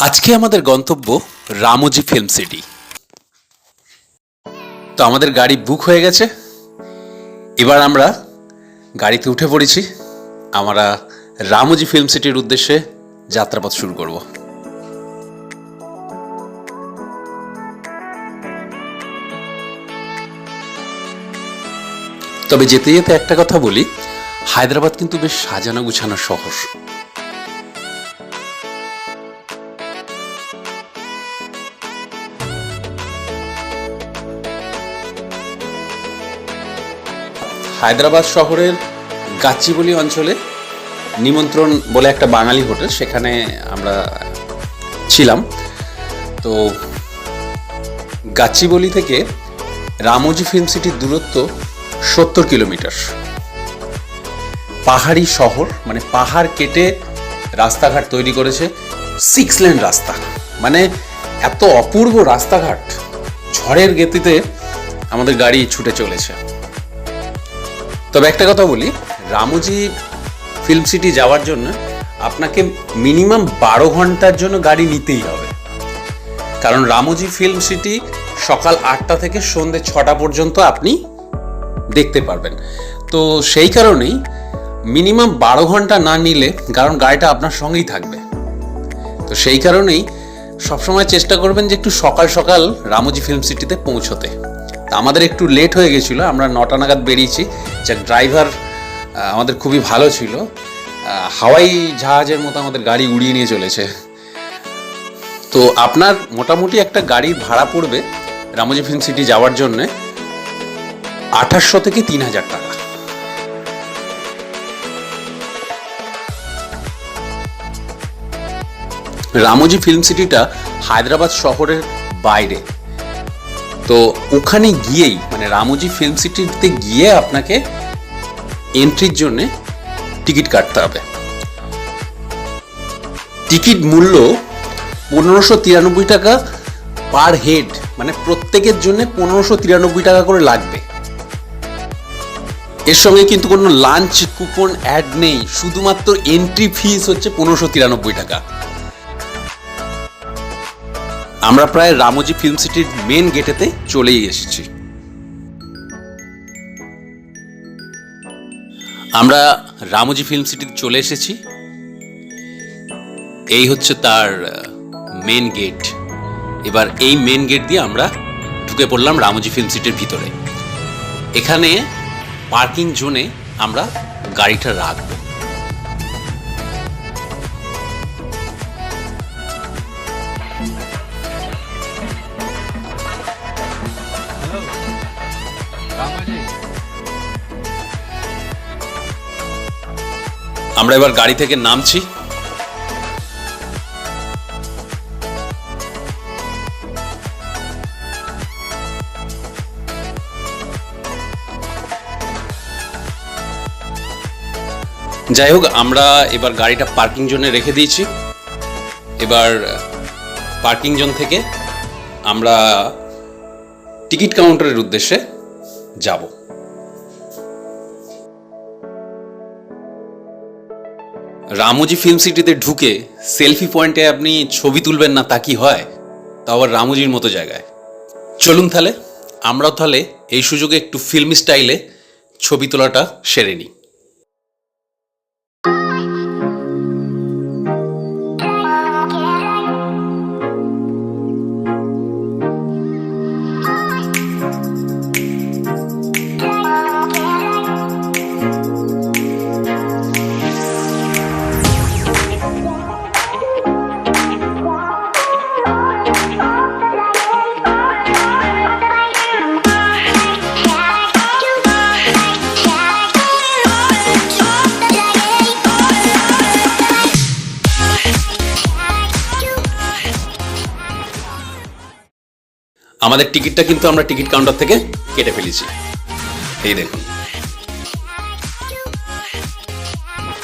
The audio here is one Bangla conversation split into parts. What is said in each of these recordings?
আজকে আমাদের গন্তব্য রামোজি ফিল্ম সিটি। তো আমাদের গাড়ি বুক হয়ে গেছে। এবার আমরা গাড়িতে উঠে পড়েছি। আমরা রামোজি ফিল্ম সিটির উদ্দেশ্যে যাত্রাপথ শুরু করব। তবে যেতে যেতে একটা কথা বলি, হায়দ্রাবাদ কিন্তু বেশ সাজানো গুছানো শহর। হায়দ্রাবাদ শহরের গাচ্চিবলি অঞ্চলে নিমন্ত্রণ বলে একটা বাঙালি হোটেল, সেখানে আমরা ছিলাম। তো গাচ্চিবলি থেকে রামোজি ফিল্ম সিটির দূরত্ব সত্তর কিলোমিটার। পাহাড়ি শহর মানে পাহাড় কেটে রাস্তাঘাট তৈরি করেছে সিক্স লেন রাস্তা। মানে এত অপূর্ব রাস্তাঘাট, ঝড়ের গতিতে আমাদের গাড়ি ছুটে চলেছে। তবে একটা কথা বলি, রামুজি ফিল্ম সিটি যাওয়ার জন্য আপনাকে মিনিমাম বারো ঘণ্টার জন্য গাড়ি নিতেই হবে। কারণ রামুজি ফিল্ম সিটি সকাল আটটা থেকে সন্ধ্যে ছটা পর্যন্ত আপনি দেখতে পারবেন। তো সেই কারণেই মিনিমাম বারো ঘণ্টা না নিলে কারণ গাড়িটা আপনার সঙ্গেই থাকবে। তো সেই কারণেই সবসময় চেষ্টা করবেন যে একটু সকাল সকাল রামুজি ফিল্ম সিটিতে পৌঁছতে। আমাদের একটু লেট হয়ে গেছিল, আমরা নটা নাগাদ বেরিয়েছি। যে ড্রাইভার আমাদের খুবই ভালো ছিল। হাওয়াই জাহাজের মতো আমাদের গাড়ি উড়িয়ে নিয়ে চলেছে। তো আপনার মোটামুটি একটা গাড়ির ভাড়া পড়বে রামোজি ফিল্ম সিটি যাওয়ার জন্যে আঠাশশো থেকে তিন হাজার টাকা। রামোজি ফিল্ম সিটিটা হায়দ্রাবাদ শহরের বাইরে। তো ওখানে গিয়েই মানে রামোজি ফিল্ম সিটিতে গিয়ে আপনাকে এন্ট্রির জন্যে টিকিট কাটতে হবে। টিকিট মূল্য পনেরোশো তিরানব্বই টাকা পার হেড মানে প্রত্যেকের জন্য পনেরোশো তিরানব্বই টাকা করে লাগবে। এর সঙ্গে কিন্তু কোনো লাঞ্চ কুপন অ্যাড নেই। শুধুমাত্র এন্ট্রি ফিস হচ্ছে পনেরোশো তিরানব্বই টাকা। আমরা প্রায় রামোজি ফিল্ম সিটির মেন গেটেতে চলেই এসেছি। আমরা রামোজি ফিল্ম সিটিতে চলে এসেছি। এই হচ্ছে তার মেন গেট এবার এই মেন গেট দিয়ে আমরা ঢুকে পড়লাম রামোজি ফিল্ম সিটির ভিতরে। এখানে পার্কিং জোনে আমরা গাড়িটা রাখব। আমরা এবার গাড়ি থেকে নামছি। যাই হোক, আমরা এবার গাড়িটা পার্কিং জোনে রেখে দিয়েছি। এবার পার্কিং জোন থেকে আমরা টিকিট কাউন্টারের উদ্দেশ্যে যাব। রামোজি ফিল্ম সিটিতে ঢুকে সেলফি পয়েন্টে আপনি ছবি তুলবেন না তা কি হয়? তা আবার রামুজির মতো জায়গায়। চলুন তাহলে, আমরাও তাহলে এই সুযোগে একটু ফিল্ম স্টাইলে ছবি তোলাটা সেরে নিই। আমাদের টিকিটটা কিন্তু আমরা টিকিট কাউন্টার থেকে কেটে ফেলেছি। এই দেখুন।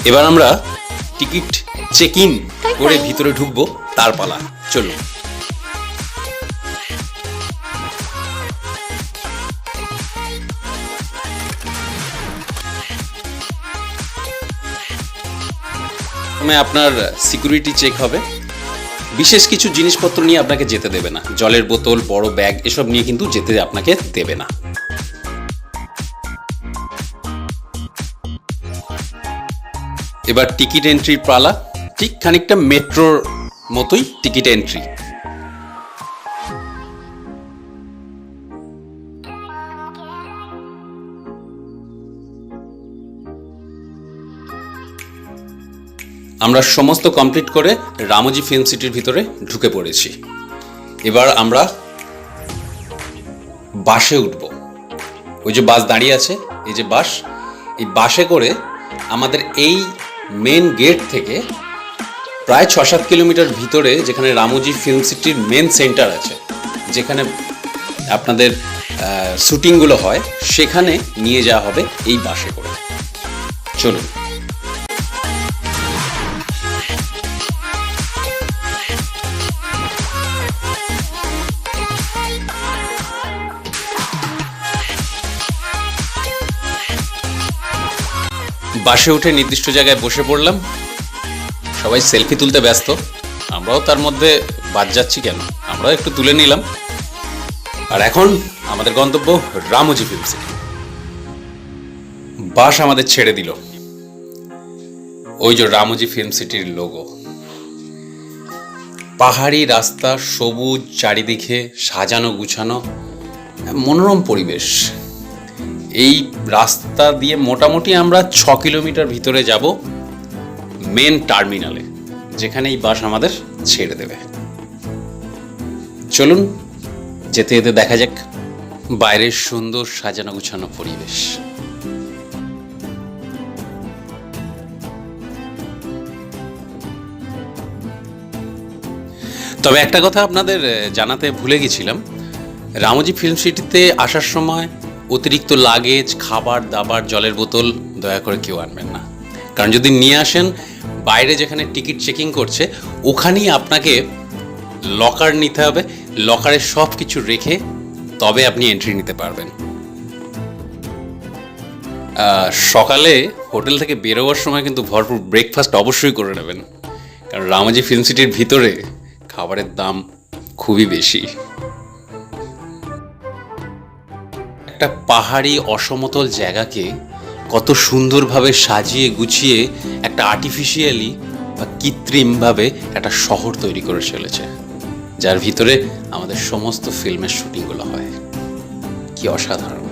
এবার আমরা টিকিট চেক ইন করে ভিতরে ঢুকবো তার পালা। চলুন। আপনার সিকিউরিটি চেক হবে। বিশেষ কিছু জিনিসপত্র নিয়ে আপনাকে যেতে দেবে না। জলের বোতল, বড় ব্যাগ, এসব নিয়ে কিন্তু যেতে আপনাকে দেবে না। এবার টিকিট এন্ট্রির পালা। ঠিক খানিকটা মেট্রোর মতোই টিকিট এন্ট্রি। আমরা সমস্ত কমপ্লিট করে রামোজি ফিল্ম সিটির ভিতরে ঢুকে পড়েছি। এবার আমরা বাসে উঠব। ওই যে বাস দাঁড়িয়ে আছে, এই যে বাস, এই বাসে করে আমাদের এই মেন গেট থেকে প্রায় ছ সাত কিলোমিটার ভিতরে যেখানে রামোজি ফিল্ম সিটির মেন সেন্টার আছে, যেখানে আপনাদের শুটিংগুলো হয়, সেখানে নিয়ে যাওয়া হবে এই বাসে করে। চলুন। বাসে উঠে নির্দিষ্ট জায়গায় বসে পড়লাম। সবাই সেলফি তুলতে ব্যস্ত। আমরাও তার মধ্যে বাদ যাচ্ছি কেন? আমরাও একটু তুলে নিলাম। আর এখন আমাদের গন্তব্য রামোজি ফিল্ম সিটি বাস আমাদের ছেড়ে দিল। ওই যে রামোজি ফিল্ম সিটির লোগো পাহাড়ি রাস্তা, সবুজ চারিদিকে সাজানো গুছানো মনোরম পরিবেশ। এই রাস্তা দিয়ে মোটামুটি আমরা ছ কিলোমিটার ভিতরে যাব মেন টার্মিনালে, যেখানে এই বাস আমাদের ছেড়ে দেবে। চলুন, যেতে যেতে দেখা যাক বাইরের সুন্দর সাজানো গুছানো পরিবেশ। তবে একটা কথা আপনাদের জানাতে ভুলে গেছিলাম। রামজি ফিল্ম সিটিতে আসার সময় অতিরিক্ত লাগেজ খাবার, দাবার, জলের বোতল, দয়া করে কেউ আনবেন না। কারণ যদি নিয়ে আসেন, বাইরে যেখানে টিকিট চেকিং করছে, ওখানেই আপনাকে লকার নিতে হবে লকারে সব কিছু রেখে তবে আপনি এন্ট্রি নিতে পারবেন। সকালে হোটেল থেকে বেরোবার সময় কিন্তু ভরপুর ব্রেকফাস্ট অবশ্যই করে নেবেন। কারণ রামাজি ফিল্ম সিটির ভিতরে খাবারের দাম খুবই বেশি। একটা পাহাড়ি অসমতল জায়গাকে কত সুন্দরভাবে সাজিয়ে গুছিয়ে একটা আর্টিফিশিয়ালি বা কৃত্রিমভাবে একটা শহর তৈরি করে চলেছে, যার ভিতরে আমাদের সমস্ত ফিল্মের শুটিংগুলো হয়। কি অসাধারণ।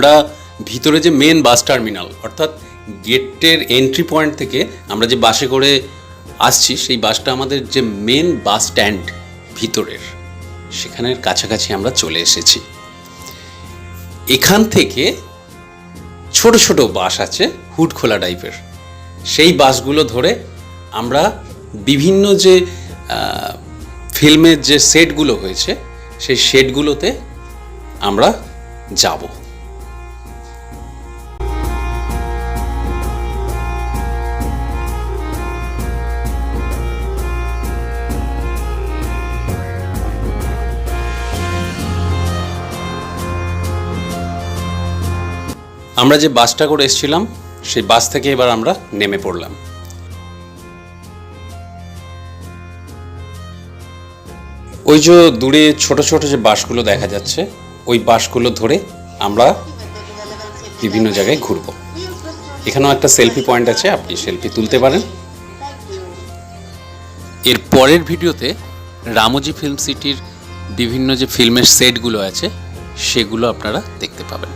আমরা ভিতরে যে মেন বাস টার্মিনাল অর্থাৎ গেটের এন্ট্রি পয়েন্ট থেকে আমরা যে বাসে করে আসছি, সেই বাসটা আমাদের যে মেন বাস স্ট্যান্ড ভিতরের, সেখানের কাছাকাছি আমরা চলে এসেছি। এখান থেকে ছোট ছোট বাস আছে হুড খোলা টাইপের সেই বাসগুলো ধরে আমরা বিভিন্ন যে ফিল্মের যে সেটগুলো হয়েছে, সেই সেটগুলোতে আমরা যাব। আমরা যে বাসটা করে এসেছিলাম, সেই বাস থেকে এবার আমরা নেমে পড়লাম। ওই যে দূরে ছোট ছোট যে বাসগুলো দেখা যাচ্ছে, ওই বাসগুলো ধরে আমরা বিভিন্ন জায়গায় ঘুরবো। এখানেও একটা সেলফি পয়েন্ট আছে, আপনি সেলফি তুলতে পারেন। এর পরের ভিডিওতে রামোজি ফিল্ম সিটির বিভিন্ন যে ফিল্মের সেটগুলো আছে, সেগুলো আপনারা দেখতে পাবেন।